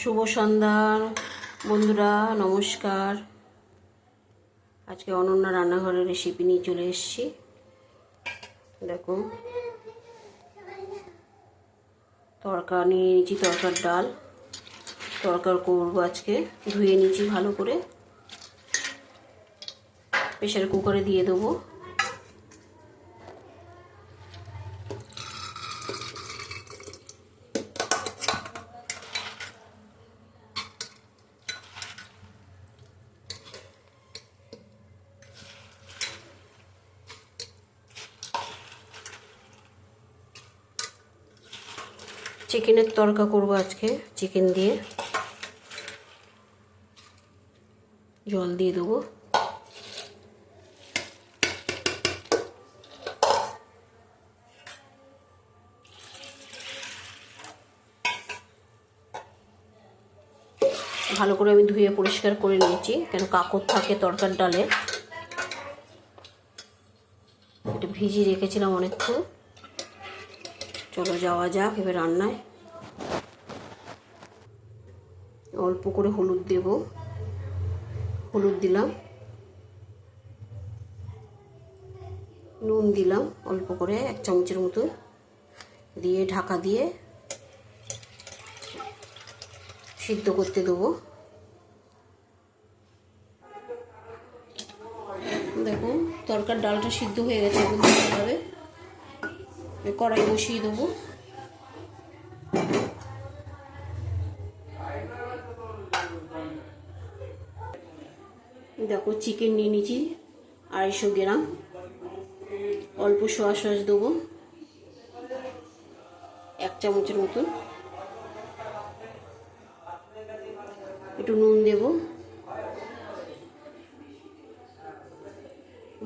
শুভ সন্ধ্যা বন্ধুরা, নমস্কার। আজকে অনন্যা রান্নাঘরের রেসিপি নিয়ে চলে এসেছি। দেখো তরকা নিয়ে নিয়েছি তরকার ডাল। তরকার করব আজকে ধুয়ে নিয়েছি ভালো করে। প্রেশার কুকারে দিয়ে দেবো। চিকেনের তরকা করব আজকে চিকেন দিয়ে। জল দিয়ে দেবো। ভালো করে আমি ধুয়ে পরিষ্কার করে নিয়েছি কেন কাকড় থাকে তরকার ডালে। এটা ভিজিয়ে রেখেছিলাম অনেকক্ষণ। চলো যাওয়া যাক এবার রান্নায়। অল্প করে হলুদ দেব। হলুদ দিলাম। নুন দিলাম অল্প করে এক চামচের মতো। দিয়ে ঢাকা দিয়ে সিদ্ধ করতে দেবো। দেখো তরকার ডালটা সিদ্ধ হয়ে গেছে কড়াই বসিয়ে দেবো। দেখো চিকেন নিয়ে নিয়েছি আড়াইশো গ্রাম। অল্প সোয়া সস দেবো, এক চামচের মতন। একটু নুন দেব।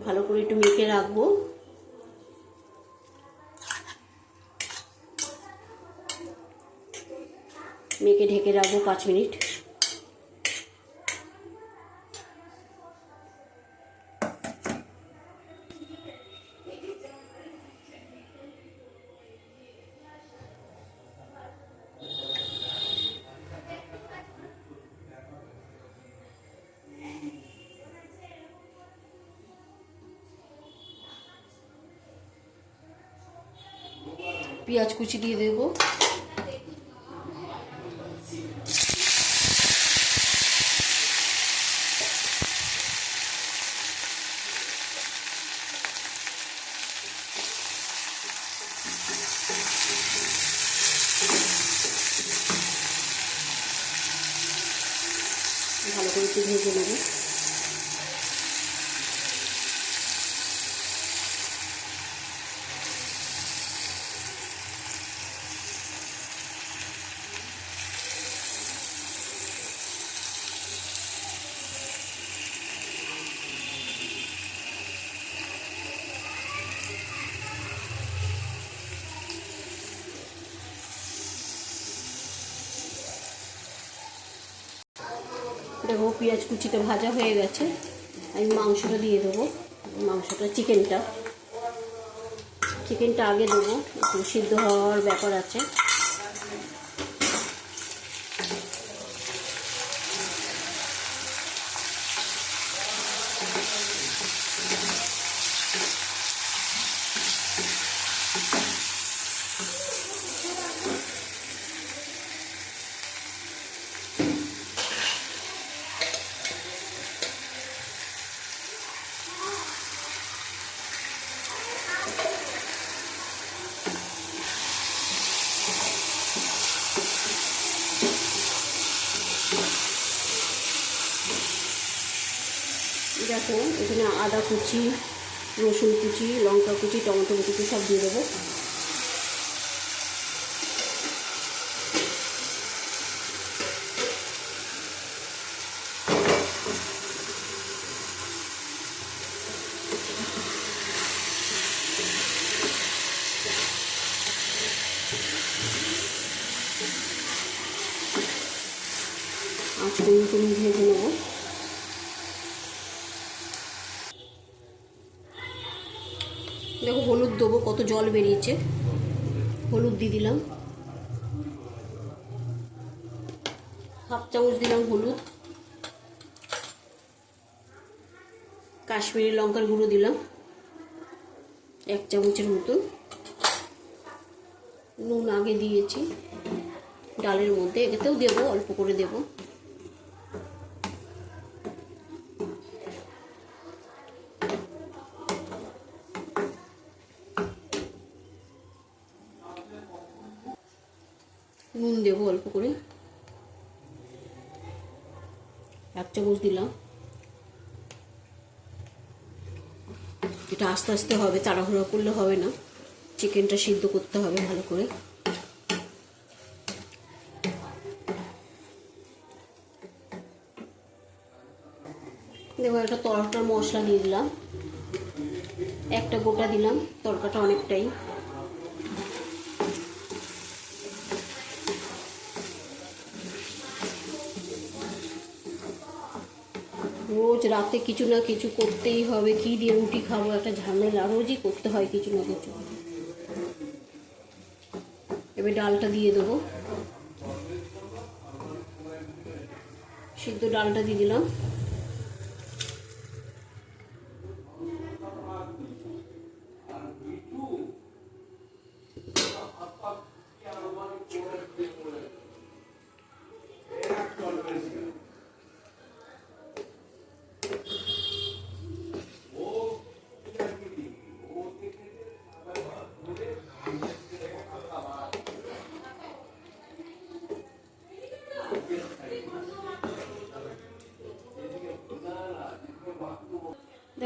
ভালো করে একটু মেখে রাখব। মেখে ঢেকে রাখব পাঁচ মিনিট। পেঁয়াজ কুচি দিয়ে দেবো ভালো করে একটু ভেজে নেব দেখো পেঁয়াজ কুচিতে ভাজা হয়ে গেছে। আমি মাংসটা দিয়ে দেবো। মাংসটা চিকেনটা চিকেনটা আগে দেবো। একটু সিদ্ধ হওয়ার ব্যাপার আছে। দেখো এখানে আদা কুচি, রসুন কুচি, লঙ্কা কুচি, টমেটো কুচি, সব দিয়ে দেবো। আঁচড়ে মতন ভেজে নেব দেখো হলুদ দেবো, কত জল বেরিয়েছে। হলুদ দিয়ে দিলাম। হাফ চামচ দিলাম হলুদ। কাশ্মীরি লঙ্কার গুঁড়ো দিলাম। এক চামচের মতন। নুন আগে দিয়েছি। ডালের মধ্যে। এতেও দেবো, অল্প করে দেবো নুন দেবো অল্প করে। এক চামচ দিলাম। এটা আস্তে আস্তে হবে, তাড়াহুড়া করলে হবে না। চিকেনটা সিদ্ধ করতে হবে ভালো করে। দেখো, একটা তরকার মশলা দিয়ে দিলাম। একটা গোটা দিলাম, তরকাটা অনেকটাই। রোজ রাতে কিছু না কিছু করতেই হবে। কি দিয়ে রুটি খাব? একটা ঝামেলা। রোজই করতে হয় কিছু না কিছু। এবার ডালটা দিয়ে দেবো। সিদ্ধ ডালটা দিয়ে দিলাম।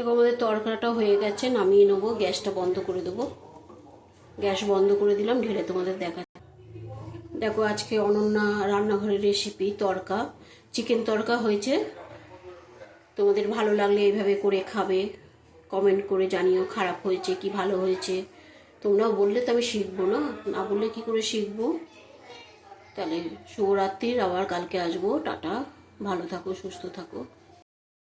দেখো আমাদের তরকারিটা হয়ে গেছে, নামিয়ে নেব, গ্যাসটা বন্ধ করে দেবো। গ্যাস বন্ধ করে দিলাম, ঢেলে তোমাদের দেখা দেখো, আজকে অনন্যা রান্নাঘরের রেসিপি তরকা চিকেন তরকা হয়েছে। তোমাদের ভালো লাগলে এইভাবে করে খাবে। কমেন্ট করে জানিও, খারাপ হয়েছে কি, ভালো হয়েছে। তোমরাও বললে তো আমি শিখব না? না বললে কি করে শিখব? তাহলে শুভরাত্রির, আবার কালকে আসব। টাটা। ভালো থাকো, সুস্থ থাকো।